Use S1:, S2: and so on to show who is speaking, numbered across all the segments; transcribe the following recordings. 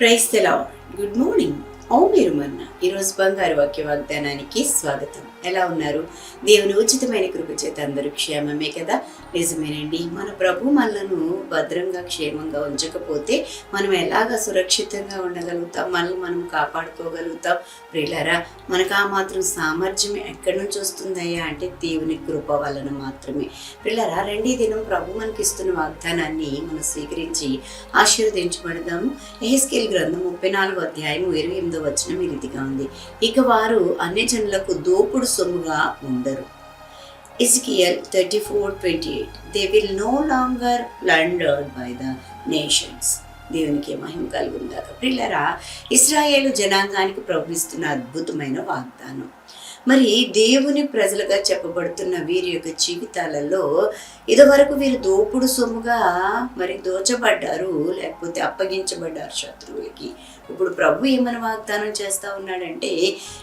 S1: Price తెలా good morning ఓ మీరు మన్న ఈరోజు బంగారు వాక్య వాగ్దానానికి స్వాగతం. ఎలా ఉన్నారు? దేవుని ఉచితమైన కృప చేత అందరూ క్షేమమే కదా? నిజమేనండి. మన ప్రభు మనలను భద్రంగా క్షేమంగా ఉంచకపోతే మనం ఎలాగ సురక్షితంగా ఉండగలుగుతాం? మనల్ని మనం కాపాడుకోగలుగుతాం? ప్రియులారా మనకు ఆ మాత్రం సామర్థ్యం ఎక్కడి నుంచి వస్తుందయ్యా అంటే దేవుని కృప వలన మాత్రమే. పిల్లరా రెండీ దినం ప్రభు మనకి ఇస్తున్న వాగ్దానాన్ని మనం స్వీకరించి ఆశీర్వదించబడదాము. ఎహెస్కేల్ గ్రంథం ముప్పై నాలుగు అధ్యాయం ఇరవై ఎనిమిదో వచ్చిన ఈ రీతిగా ఉంది. ఇక వారు అన్ని జనులకు దోపుడు సొమ్ముగా ఉండరు. Ezekiel thirty four twenty eight. They will no longer plundered by the nations దేవునికి మహిమ కలుగుందాక ప్రిల్లరా ఇస్రాయేలు జనాంగానికి ప్రవహిస్తున్న అద్భుతమైన వాగ్దానం. మరి దేవుని ప్రజలుగా చెప్పబడుతున్న వీరి యొక్క జీవితాలలో ఇదివరకు వీరు దోపుడు సొమ్ముగా మరి దోచబడ్డారు లేకపోతే అప్పగించబడ్డారు శత్రువులకి. ఇప్పుడు ప్రభు ఏమని వాగ్దానం చేస్తూ ఉన్నాడంటే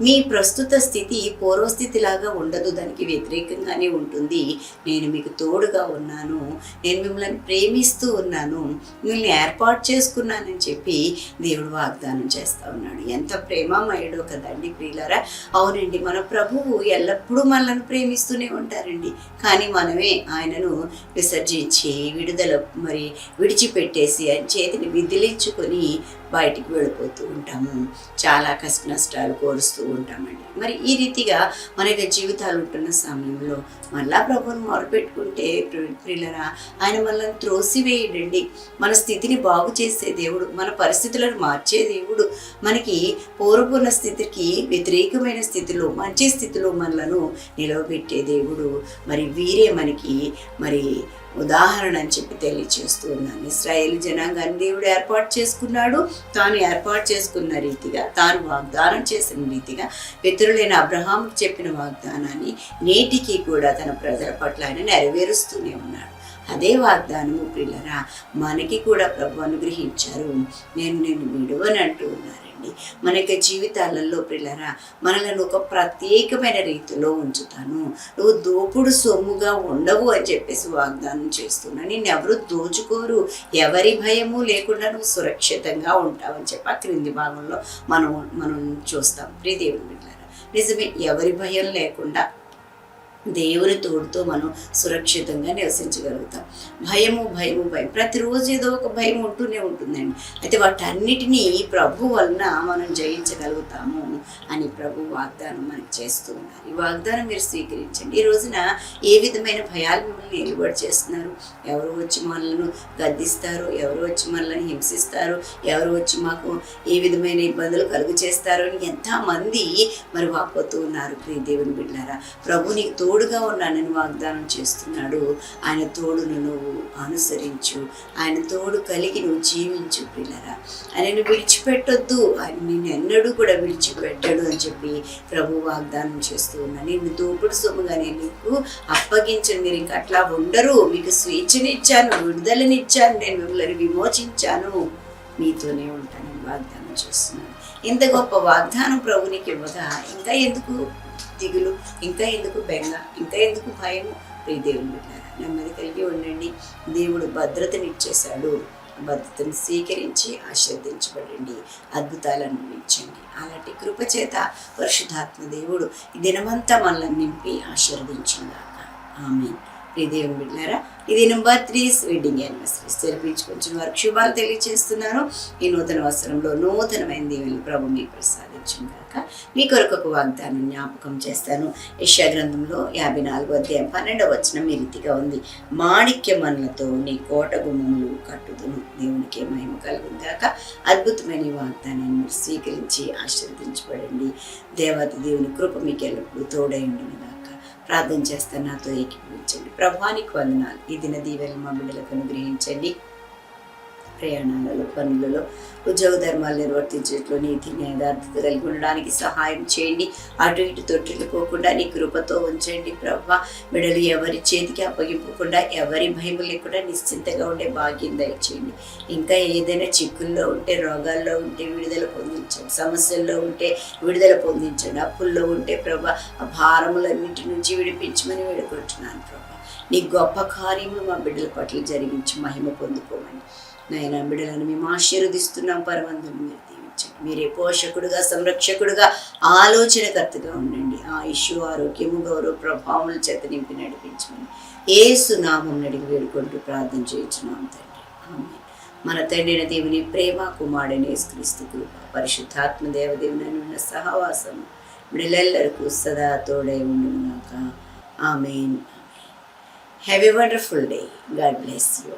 S1: మీ ప్రస్తుత స్థితి పూర్వస్థితి లాగా ఉండదు దానికి వ్యతిరేకంగానే ఉంటుంది. నేను మీకు తోడుగా ఉన్నాను. నేను మిమ్మల్ని ప్రేమిస్తూ ఉన్నాను. మిమ్మల్ని ఏర్పాటు చేసుకున్నానని చెప్పి దేవుడు వాగ్దానం చేస్తూ ఉన్నాడు. ఎంత ప్రేమమయుడో కదండి ప్రియులారా. అవునండి మన ప్రభువు ఎల్లప్పుడూ మనల్ని ప్రేమిస్తూనే ఉంటారండి. కానీ మనమే ఆయనను విసర్జించి విడుదల మరి విడిచిపెట్టేసి ఆయన చేతిని విదిలించుకొని బయటికి వెళ్ళిపోతూ ఉంటాము. చాలా కష్ట నష్టాలు కోరుస్తూ ఉంటామండి. మరి ఈ రీతిగా మన యొక్క జీవితాలు ఉంటున్న సమయంలో మళ్ళా ప్రభుని మొరపెట్టుకుంటే ప్రి- ప్రియులరా ఆయన మనల్ని త్రోసివేయడండి. మన స్థితిని బాగు చేసే దేవుడు మన పరిస్థితులను మార్చే దేవుడు. మనకి పూర్వపున్న స్థితికి వ్యతిరేకమైన స్థితిలో మంచి స్థితిలో మనలను నిలవబెట్టే దేవుడు. మరి వీరే మనకి మరి ఉదాహరణ అని చెప్పి తెలియచేస్తూ ఉన్నాను. ఇస్రాయేల్ జనాంగాన్ని దేవుడు ఏర్పాటు చేసుకున్నాడు. తాను ఏర్పాటు చేసుకున్న రీతిగా తాను వాగ్దానం చేసిన రీతిగా పితరులైన అబ్రహాంకి చెప్పిన వాగ్దానాన్ని నేటికి కూడా తన ప్రజల పట్ల ఆయన నెరవేరుస్తూనే ఉన్నాడు. అదే వాగ్దానము పిల్లరా మనకి కూడా ప్రభు అనుగ్రహించారు. నేను నేను విడువనంటూ ఉన్నారు ఉన్నారండి మన యొక్క జీవితాలలో పిల్లరా మనలను ఒక ప్రత్యేకమైన రీతిలో ఉంచుతాను. నువ్వు దోపుడు సొమ్ముగా ఉండవు అని చెప్పేసి వాగ్దానం చేస్తున్నా. నిన్ను ఎవరు దోచుకోరు. ఎవరి భయము లేకుండా నువ్వు సురక్షితంగా ఉంటావని చెప్పి ఆ క్రింది భాగంలో మనం మనం చూస్తాం. ప్రియదేవుని బిడ్డారా నిజమే ఎవరి భయం లేకుండా దేవుని తోడుతో మనం సురక్షితంగా నివసించగలుగుతాం. భయము భయము భయం. ప్రతిరోజు ఏదో ఒక భయం ఉంటూనే ఉంటుందండి. అయితే వాటన్నిటినీ ప్రభు వలన మనం జయించగలుగుతాము అని ప్రభు వాగ్దానం మనకి చేస్తూ ఉన్నారు. ఈ వాగ్దానం మీరు స్వీకరించండి. ఈ రోజున ఏ విధమైన భయాలు మిమ్మల్ని నిలబడి చేస్తున్నారు? ఎవరు వచ్చి మనల్ని గద్దిస్తారు? ఎవరు వచ్చి మనల్ని హింసిస్తారు? ఎవరు వచ్చి మాకు ఏ విధమైన ఇబ్బందులు కలుగు చేస్తారు? అని ఎంతమంది మరి వాపోతూ ఉన్నారు ప్రియ దేవుని బిడ్డారా. ప్రభు నీకు తోడుగా ఉన్నానని వాగ్దానం చేస్తున్నాడు. ఆయన తోడును నువ్వు అనుసరించు. ఆయన తోడు కలిగి నువ్వు జీవించు పిల్లరా. ఆయనను విడిచిపెట్టొద్దు. ఆయన నిన్ను ఎన్నడూ కూడా విడిచిపెట్టడు అని చెప్పి ప్రభు వాగ్దానం చేస్తూ ఉన్నా నిన్ను దోపుడు సొమ్ముగానే నీకు అప్పగించను. మీరు ఇంక అట్లా ఉండరు. మీకు స్వేచ్ఛనిచ్చాను విడుదలనిచ్చాను. నేను మిమ్మల్ని విమోచించాను. మీతోనే ఉంటానని వాగ్దానం చేస్తున్నాను ఇంత గొప్ప వాగ్దానం ప్రభునికి ఇవ్వగా ఇంకా ఎందుకు దిగులు? ఇంకా ఎందుకు బెంగ? ఇంకా ఎందుకు భయము ప్రియదేవుని బిడ్డారా నెమ్మది కలిగి ఉండండి. దేవుడు భద్రతనిచ్చేశాడు భద్రతను స్వీకరించి ఆశీర్వదించబడండి. అద్భుతాలు అనుభవించండి అలాంటి కృపచేత పరిశుద్ధాత్మ దేవుడు దినమంతా మనల్ని నింపి ఆశీర్వదించిందాక ఆమె ప్రియ దేవుని బిడ్డారా ఇది నెంబర్ త్రీ వెడ్డింగ్ యానివర్సరీస్ జరిపించుకొచ్చిన వారికి శుభాలు తెలియజేస్తున్నాను ఈ నూతన వస్త్రంలో నూతనమైన దేవుని ప్రభు మీకు ప్రసాదించిన కాక మీ కొరకు ఒక వాగ్దానం జ్ఞాపకం చేస్తాను. యశా గ్రంథంలో యాభై నాలుగో అధ్యాయం పన్నెండవ వచనం ఈ రీతిగా ఉంది. మాణిక్య మనులతో నీ కోట గుమ్మములు కట్టుదును. దేవునికి మహిమ కలుగుందాక అద్భుతమైన వాగ్దానాన్ని మీరు స్వీకరించి ఆశీర్వదించబడండి. దేవత దేవుని కృప మీకు ఎల్లప్పుడూ తోడై ఉండును ప్రార్థన చేస్తాను. నాతో ఏకీభవించండి. ప్రభానికి వందనాలు. ఈ దిన దీవెనలు మా బిడ్డలకు అనుగ్రహించండి. ప్రయాణాలలో పనులలో ఉద్యోగ ధర్మాలు నిర్వర్తించట్లో నీతి న్యాయదార్థత కలిగి ఉండడానికి సహాయం చేయండి. అటు ఇటు తొట్టిల్లుకోకుండా నీ కృపతో ఉంచండి ప్రభా బిడలు ఎవరి చేతికి అప్పగింపకుండా ఎవరి భయం లేకుండా నిశ్చింతగా ఉండే భాగ్యం దయచేయండి. ఇంకా ఏదైనా చిక్కుల్లో ఉంటే రోగాల్లో ఉంటే విడుదల పొందించండి. సమస్యల్లో ఉంటే విడుదల పొందించండి. అప్పుల్లో ఉంటే ప్రభా ఆ భారములన్నింటి నుంచి విడిపించమని వేడుకుంటున్నాను ప్రభా నీ గొప్ప కార్యములు మా బిడ్డల పట్ల జరిగించి మహిమ పొందుకోమని. నాయన బిడ్డలను మేము ఆశీర్వదిస్తున్నాం పరమందులు మీరు దీవించండి. మీరే పోషకుడుగా సంరక్షకుడుగా ఆలోచనకర్తగా ఉండండి. ఆయుష్ ఆరోగ్యము గౌరవ ప్రభావముల చేత నింపి నడిపించమని ఏ సునామం నడిగి వేడుకుంటూ ప్రార్థన చేయించున్నాం తండ్రి. మన తండ్రిన దేవుని ప్రేమ కుమారుడని యేసుక్రీస్తు కృప పరిశుద్ధాత్మ దేవదేవుని ఉన్న సహవాసం బిడ్డలెల్లరికూ సదా తోడై ఉండుగాక amen. Have a wonderful day God bless you